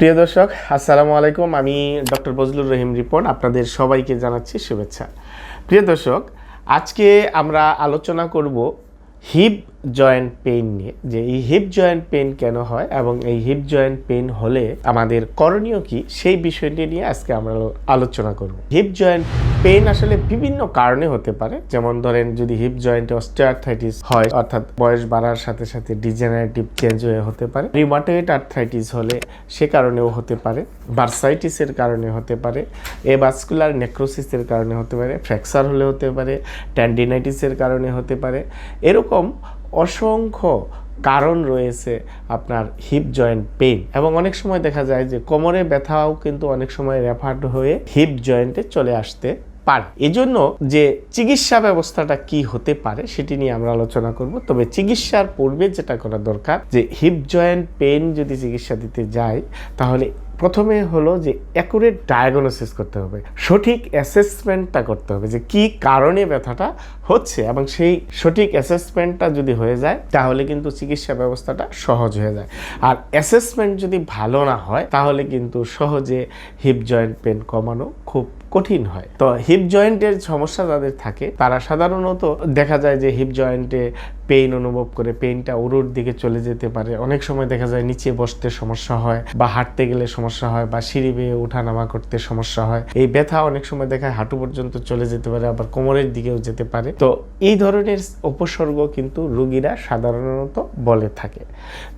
প্রিয় দর্শক, আসসালামু আলাইকুম। আমি ডক্টর বজলুর রহিম রিপন, আপনাদের সবাইকে জানাচ্ছি শুভেচ্ছা। প্রিয় দর্শক, আজকে আমরা আলোচনা করব হিপ জয়েন্ট পেইন নিয়ে, যে এই হিপ জয়েন্ট পেইন কেন হয় এবং এই হিপ জয়েন্ট পেইন হলে আমাদের করণীয় কি, সেই বিষয়টি নিয়ে আজকে আমরা আলোচনা করব। হিপ জয়েন্ট পেইন আসলে বিভিন্ন কারণে হতে পারে। যেমন ধরেন যদি হিপ জয়েন্টে অস্টিওআর্থ্রাইটিস হয়, অর্থাৎ বয়স বাড়ার সাথে সাথে ডিজেনারেটিভ চেঞ্জ হয়ে হতে পারে। রিমাটয়েড আর্থ্রাইটিস হলে সে কারণেও হতে পারে। বার্সাইটিসের কারণে হতে পারে। এ বাস্কুলার নেক্রোসিসের কারণে হতে পারে। ফ্র্যাকচার হলে হতে পারে। ট্যান্ডিনাইটিসের কারণে হতে পারে। এরকম অসংখ্য কারণ রয়েছে আপনার হিপ জয়েন্ট পেইন এবং অনেক সময় দেখা যায় যে কোমরে ব্যথাও কিন্তু অনেক সময় রেফার্ড হয়ে হিপ জয়েন্টে চলে আসতে পারে। এজন্য যে চিকিৎসা ব্যবস্থাটা কি হতে পারে সেটি নিয়ে আমরা আলোচনা করব। তবে চিকিৎসার পূর্বে যেটা করা দরকার, যে হিপ জয়েন্ট পেন যদি চিকিৎসা দিতে যায়, তাহলে প্রথমে হলো যে অ্যাকুরেট ডায়াগনোসিস করতে হবে। সঠিক অ্যাসেসমেন্টটা করতে হবে যে কি কারণে ব্যথাটা হচ্ছে। এবং সেই সঠিক অ্যাসেসমেন্টটা যদি হয়ে যায়, তাহলে কিন্তু চিকিৎসা ব্যবস্থাটা সহজ হয়ে যায়। আর অ্যাসেসমেন্ট যদি ভালো না হয়, তাহলে কিন্তু সহজে হিপ জয়েন্ট পেন কমানো খুব কঠিন হয়। তো হিপ জয়েন্টের সমস্যা যাদের থাকে, তারা সাধারণত দেখা যায় যে হিপ জয়েন্টে পেইন অনুভব করে পেইনটা উরুর দিকে চলে যেতে পারে। অনেক সময় দেখা যায় নিচে বসতে সমস্যা হয় বা হাঁটতে গেলে সমস্যা হয় বা সিঁড়ি বেয়ে ওঠানামা করতে সমস্যা হয়। এই ব্যথা অনেক সময় দেখা যায় হাঁটু পর্যন্ত চলে যেতে পারে, আবার কোমরের দিকেও যেতে পারে। তো এই ধরনের উপসর্গ কিন্তু রুগীরা সাধারণত বলে থাকে।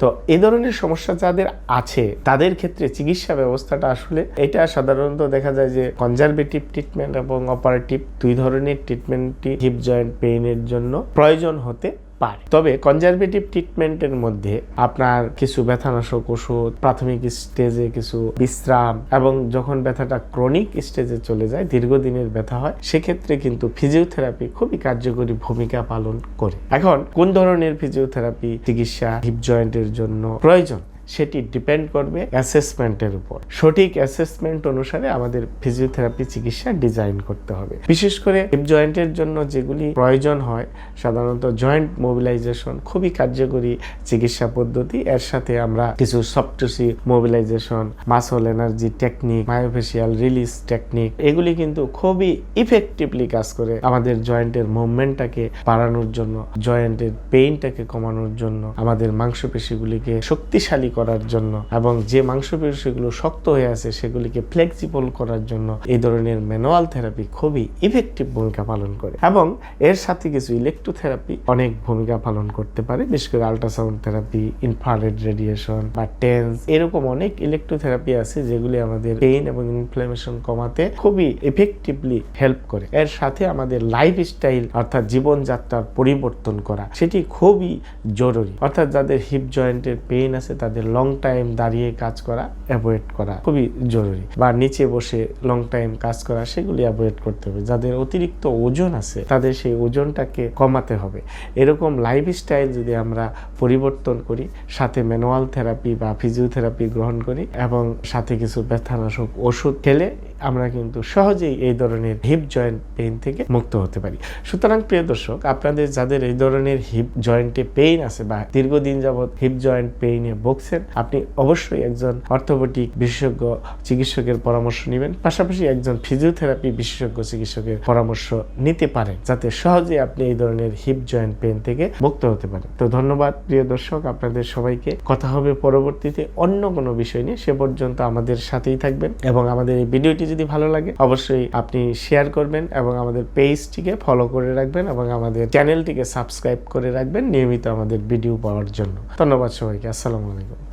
তো এই ধরনের সমস্যা যাদের আছে, তাদের ক্ষেত্রে চিকিৎসা ব্যবস্থাটা আসলে, এটা সাধারণত দেখা যায় যে কনজারভেটিভ ট্রিটমেন্ট এবং অপারেটিভ দুই ধরনের ট্রিটমেন্টই হিপ জয়েন্ট পেইনের জন্য প্রয়োজন হতে পারে। তবে কনজারভেটিভ ট্রিটমেন্টের মধ্যে আপনার কিছু ব্যথানাশক ওষুধ, প্রাথমিক স্টেজে কিছু বিশ্রাম এবং যখন ব্যথাটা ক্রনিক স্টেজে চলে যায়, দীর্ঘদিনের ব্যথা হয়, সেক্ষেত্রে কিন্তু ফিজিওথেরাপি খুবই কার্যকরী ভূমিকা পালন করে। এখন কোন ধরনের ফিজিওথেরাপি চিকিৎসা হিপ জয়েন্টের জন্য প্রয়োজন? সেটি ডিপেন্ড করবে অ্যাসেসমেন্টের উপর। সঠিক অ্যাসেসমেন্ট অনুসারে আমাদের ফিজিওথেরাপি চিকিৎসা ডিজাইন করতে হবে। বিশেষ করে হিপ জয়েন্টের জন্য যেগুলি প্রয়োজন হয়, সাধারণত জয়েন্ট মোবিলাইজেশন খুবই কার্যকরী চিকিৎসা পদ্ধতি। এর সাথে আমরা কিছু soft tissue mobilization muscle energy technique myofascial release technique এগুলি কিন্তু খুবই ইফেক্টিভলি কাজ করে আমাদের জয়েন্টের মুভমেন্টটাকে বাড়ানোর জন্য জয়েন্টের পেইনটাকে কমানোর জন্য আমাদের মাংসপেশিগুলিকে শক্তিশালী করার জন্য এবং যে মাংসপেশিগুলো শক্ত হয়ে আছে, সেগুলিকে ফ্লেক্সিবল করার জন্য এই ধরনের ম্যানুয়াল থেরাপি খুবই ইফেক্টিভ ভূমিকা পালন করে। এবং এর সাথে কিছু ইলেকট্রোথেরাপি অনেক ভূমিকা পালন করতে পারে, বিশেষ করে আল্ট্রাসাউন্ড থেরাপি ইনফ্রারেড রেডিয়েশন বা টেন্স এরকম অনেক ইলেকট্রোথেরাপি আছে যেগুলি আমাদের পেইন এবং ইনফ্লামেশন কমাতে খুবই এফেক্টিভলি হেল্প করে। এর সাথে আমাদের লাইফ স্টাইল অর্থাৎ জীবনযাত্রার পরিবর্তন করা, সেটি খুবই জরুরি। অর্থাৎ যাদের হিপ জয়েন্টের পেইন আছে, তাদের লং টাইম দাঁড়িয়ে কাজ করা অ্যাভয়েড করা খুবই জরুরি। বা নিচে বসে লং টাইম কাজ করা, সেগুলি অ্যাভয়েড করতে হবে। যাদের অতিরিক্ত ওজন আছে, তাদের সেই ওজনটাকে কমাতে হবে। এরকম লাইফ স্টাইল যদি আমরা পরিবর্তন করি, সাথে ম্যানুয়াল থেরাপি বা ফিজিওথেরাপি গ্রহণ করি, এবং সাথে কিছু ব্যথানাশক ওষুধ খেলে আমরা কিন্তু সহজেই এই ধরনের হিপ জয়েন্ট পেইন থেকে মুক্ত হতে পারি। সুতরাং প্রিয় দর্শক, আপনাদের যাদের এই ধরনের হিপ জয়েন্টে পেইন আছে বা দীর্ঘদিন যাবৎ হিপ জয়েন্ট পেইনে ভুগছেন, আপনি অবশ্যই একজন অর্থোপেডিক বিশেষজ্ঞ চিকিৎসকের পরামর্শ নেবেন। পাশাপাশি একজন ফিজিওথেরাপি বিশেষজ্ঞ চিকিৎসকের পরামর্শ নিতে পারেন, যাতে সহজে আপনি এই ধরনের হিপ জয়েন্ট পেইন থেকে মুক্ত হতে পারেন। তো ধন্যবাদ প্রিয় দর্শক, আপনাদের সবাইকে। কথা হবে পরবর্তীতে অন্য কোনো বিষয় নিয়ে। সে পর্যন্ত আমাদের সাথেই থাকবেন এবং আমাদের এই ভিডিওটি যদি ভালো লাগে, অবশ্যই আপনি শেয়ার করবেন এবং আমাদের পেজটিকে ফলো করে রাখবেন এবং আমাদের চ্যানেলটিকে সাবস্ক্রাইব করে রাখবেন নিয়মিত আমাদের ভিডিও পাওয়ার জন্য। ধন্যবাদ সবাইকে, আসসালামু আলাইকুম।